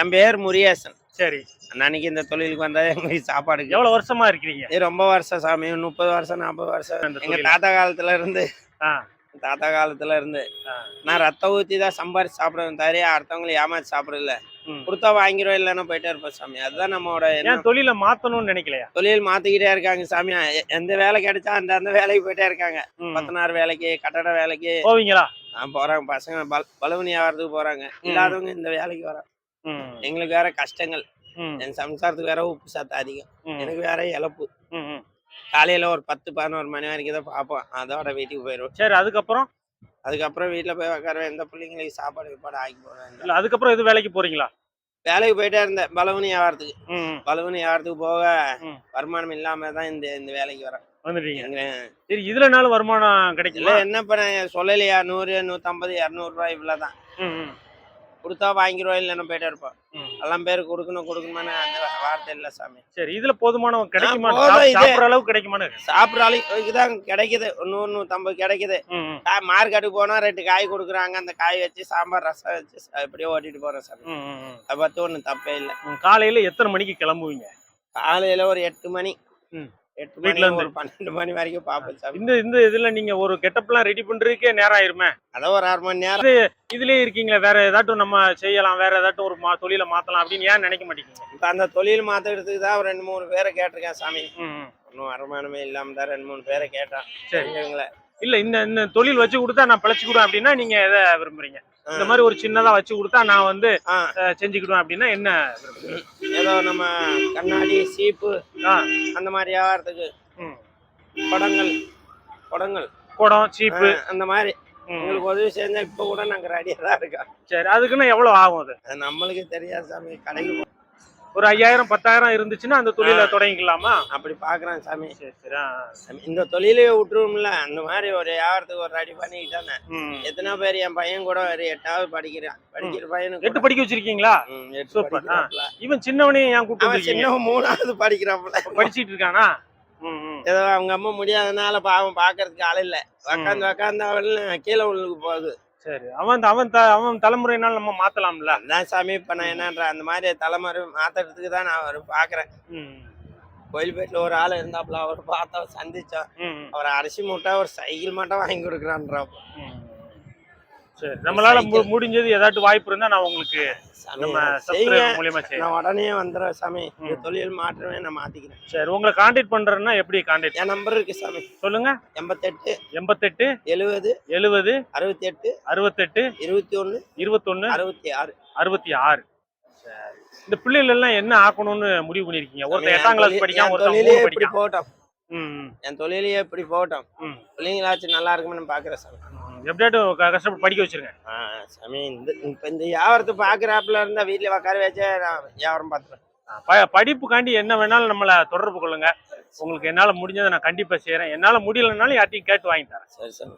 என் பேர் முருகேசன். சரி. அன்னைக்கு இந்த தொழிலுக்கு வந்தா எங்களுக்கு சாப்பாடுக்கு. எவ்வளவு வருஷமா இருக்கிறீங்க? ரொம்ப வருஷம் சாமி முப்பது வருஷம் நாற்பது வருஷம். எங்க? தாத்தா காலத்துல இருந்து. தாத்தா காலத்துல இருந்து. நான் ரத்த ஊத்தி தான் சம்பாரிச்சு சாப்பிடுவேன் தவிர அடுத்தவங்களை ஏமாத்தி சாப்பிடல. கொடுத்தா வாங்கிடுவோம் இல்லைன்னா போயிட்டே இருப்போம் சாமி. அதுதான் நம்மளோட. தொழில மாத்தணும்னு நினைக்கலையா? தொழில் மாத்திக்கிட்டே இருக்காங்க சாமி. எந்த வேலை கிடைச்சா அந்த அந்த வேலைக்கு போயிட்டே இருக்காங்க. பத்தனாறு வேலைக்கு கட்டட வேலைக்கு. போவீங்களா? போறாங்க. பசங்க பல் பலவனி ஆகிறதுக்கு போறாங்க. இல்லாதவங்க இந்த வேலைக்கு வராங்க. எங்களுக்கு வேற கஷ்டங்கள். என் சம்சாரத்துக்கு வேற உப்பு சத்து அதிகம். எனக்கு வேற இழப்பு. காலையில ஒரு பத்து பதினோரு மணி வரைக்கும் தான் பார்ப்போம் அதோட வீட்டுக்கு போயிடுவோம் சரி அதுக்கப்புறம்? அதுக்கப்புறம் வீட்டில் போய் உட்கார எந்த பிள்ளைங்களுக்கு சாப்பாடு கீப்பாடு ஆக்கி போடுவேன். இல்ல அதுக்கப்புறம் எது வேலைக்கு போறீங்களா? வேலைக்கு போயிட்டே இருந்தேன். பலவனி வியாபாரத்துக்கு. பலவனி வியாபாரத்துக்கு போக. வருமானம் இல்லாம தான் இந்த இந்த வேலைக்கு வரேன். வந்துட்டீங்க. சரி இதுலனாலும் வருமானம் இல்ல கிடைக்கல என்ன பண்ண சொல்லலையா? நூறு நூற்றம்பது இரநூறுவா இவ்வளோதான் ம், ம், கொடுத்தா வாங்கிடுவோம் இல்லைன்னு போயிட்டே இருப்போம். எல்லாம் பேர் கொடுக்கணும் கொடுக்கணுமான்னு அந்த வார்த்தை இல்லை சாமி. சரி இதுல போதுமான கிடைக்குமா. சாப்பிடுற அளவுக்கு கிடைக்குமான்னு? சாப்பிட்ற அளவுக்கு தான் கிடைக்குது. நூறு நூற்றம்பது கிடைக்குது. மார்க்கெட்டுக்கு போனா ரெண்டு காய் கொடுக்குறாங்க. அந்த காய் வச்சு சாம்பார் ரசம் வச்சு இப்படியே ஓட்டிட்டு போறேன் சாமி. அதை பத்தி ஒன்றும் தப்பே இல்லை. காலையில எத்தனை மணிக்கு கிளம்புவீங்க? காலையில ஒரு எட்டு மணி. எட்டு வீட்ல இருந்து? ஒரு பன்னெண்டு மணி வரைக்கும் பார்ப்பேன் சாமி. இந்த இந்த இதுல நீங்க ஒரு கெட்டப்லாம் ரெடி பண்றதுக்கே நேரம் ஆயிருமே? அதான் ஒரு அரை மணி நேரம். இதுலயே இருக்கீங்களா வேற ஏதாட்டும் நம்ம செய்யலாம் வேற ஏதாட்டும் ஒரு மா தொழிலை மாத்தலாம் அப்படின்னு ஏன் நினைக்க மாட்டேங்குங்க இப்ப அந்த தொழில் மாத்துறதுக்கு தான் ஒரு ரெண்டு மூணு பேரை கேட்டிருக்கேன் சாமி. ம், ம். ஒன்றும் வருமானமே இல்லாம தான் ரெண்டு மூணு பேரை கேட்டான் சரி. தெரிஞ்சவங்கள. இல்ல இந்த இந்த தொழில் வச்சு கொடுத்தா நான் பிழைச்சுக்கிடுவேன் அப்படின்னா நீங்க எதை விரும்புறீங்க? இந்த மாதிரி ஒரு சின்னதா வச்சு கொடுத்தா நான் வந்து செஞ்சுக்கிடுவேன் அப்படின்னா என்ன ஏதோ நம்ம கண்ணாடி சீப்பு அந்த மாதிரி வியாபாரத்துக்கு ம். குடங்கள் குடங்கள் குடம் சீப்பு. அந்த மாதிரி. உங்களுக்கு உதவி செஞ்சா இப்ப கூட நாங்க ரெடியா தான் இருக்கோம். சரி அதுக்குன்னு எவ்வளவு ஆகும் அது? நம்மளுக்கு தெரியாது சாமி கடைக்கு ஒரு ஐயாயிரம் பத்தாயிரம் இருந்துச்சுன்னா அந்த தொழிலை தொடங்கிக்கலாமா? அப்படி பாக்குறேன் சாமி. சரி இந்த தொழிலையே விட்டுருவோம்ல. அந்த மாதிரி ஒரு வியாபாரத்துக்கு ஒரு ரெடி பண்ணிக்கிட்டானே. எத்தனை பேர் என் பையன் கூட ஒரு எட்டாவது படிக்கிறான். படிக்கிற பையனுக்கு எட்டு படிக்க வச்சிருக்கீங்களா? சூப்பர். இவன் சின்னவனையும் ஏன் கூட்டு அவன் வந்திருக்கீங்க? சின்ன மூணாவது படிக்கிறாப்புல. படிச்சிட்டு இருக்கானா. ஏதோ அவங்க அம்மா முடியாதனால பாவம் பாக்குறதுக்கு ஆள் இல்ல. உக்காந்து உக்காந்து அவள் கீழே உள்ளுக்கு போகுது. சரி. அவன் அவன் த- அவன் தலைமுறையினால நம்ம மாத்தலாம்ல? அதான் சாமி இப்ப நான் என்னன்ற அந்த மாதிரி தலைமுறை மாத்துறதுக்கு தான் நான் அவர் பாக்குறேன். ம், கோயில்பேட்டில் ஒரு ஆள் இருந்தாப்புல அவர் பார்த்தா சந்திச்சோம் அவர் அரிசி மூட்டை ஒரு சைக்கிள் மட்டும் வாங்கி கொடுக்குறான்றாப்ப. சரி நம்மளால முடிஞ்சது ஏதாட்டும் வாய்ப்பு இருந்தா நான் உங்களுக்கு நம்ம செய்யுங்க சப்ஸ்கிரைப் மூலியமா செய்யறேன். நான் உடனே வந்துடுறேன் சாமி. இந்த. தொழில் மாற்றமே நான் மாத்திக்கிறேன். சரி உங்களை காண்டாக்ட் பண்றேன்னா எப்படி காண்டாக்ட் என் நம்பர் இருக்கு சாமி. சொல்லுங்க. எண்பத்தெட்டு எண்பத்தெட்டு எழுபது எழுபது அறுபத்தி எட்டு அறுபத்தெட்டு இருபத்தி ஒன்று இருபத்தொன்னு அறுபத்தி ஆறு. அறுபத்தி ஆறு. இந்த பிள்ளைகள் எல்லாம் என்ன ஆக்கணும்னு முடிவு பண்ணிருக்கீங்க? ஒருத்தன் என் எட்டாம் கிளாஸ் தொழில்- படிக்கான் என் ஒருத்தன் தொழிலே மூணு இப்படி படிக்கான் போகட்டும். ம், ம், என் தொழிலையே இப்படி போகட்டும். ம். பிள்ளைங்களாச்சும் நல்லா இருக்கும்னு பாக்குறேன் சாமி. க- கஷ்டப்பட்டு படிக்க வச்சிருங்க. சாமி இந்த இப்ப இந்த வியாபாரத்தை பாக்குறாப்புல இருந்தா வீட்டுல உட்கார வச்சே நான் வியாபாரம் பார்த்துருவேன் ப- படிப்புக்காண்டி என்ன வேணாலும் நம்மள தொடர்பு கொள்ளுங்க. உங்களுக்கு என்னால முடிஞ்சதை நான் கண்டிப்பா செய்யறேன் என்னால முடியலனாலும் யார்ட்டையும் கேட்டு வாங்கி தரேன். சரி சாமி.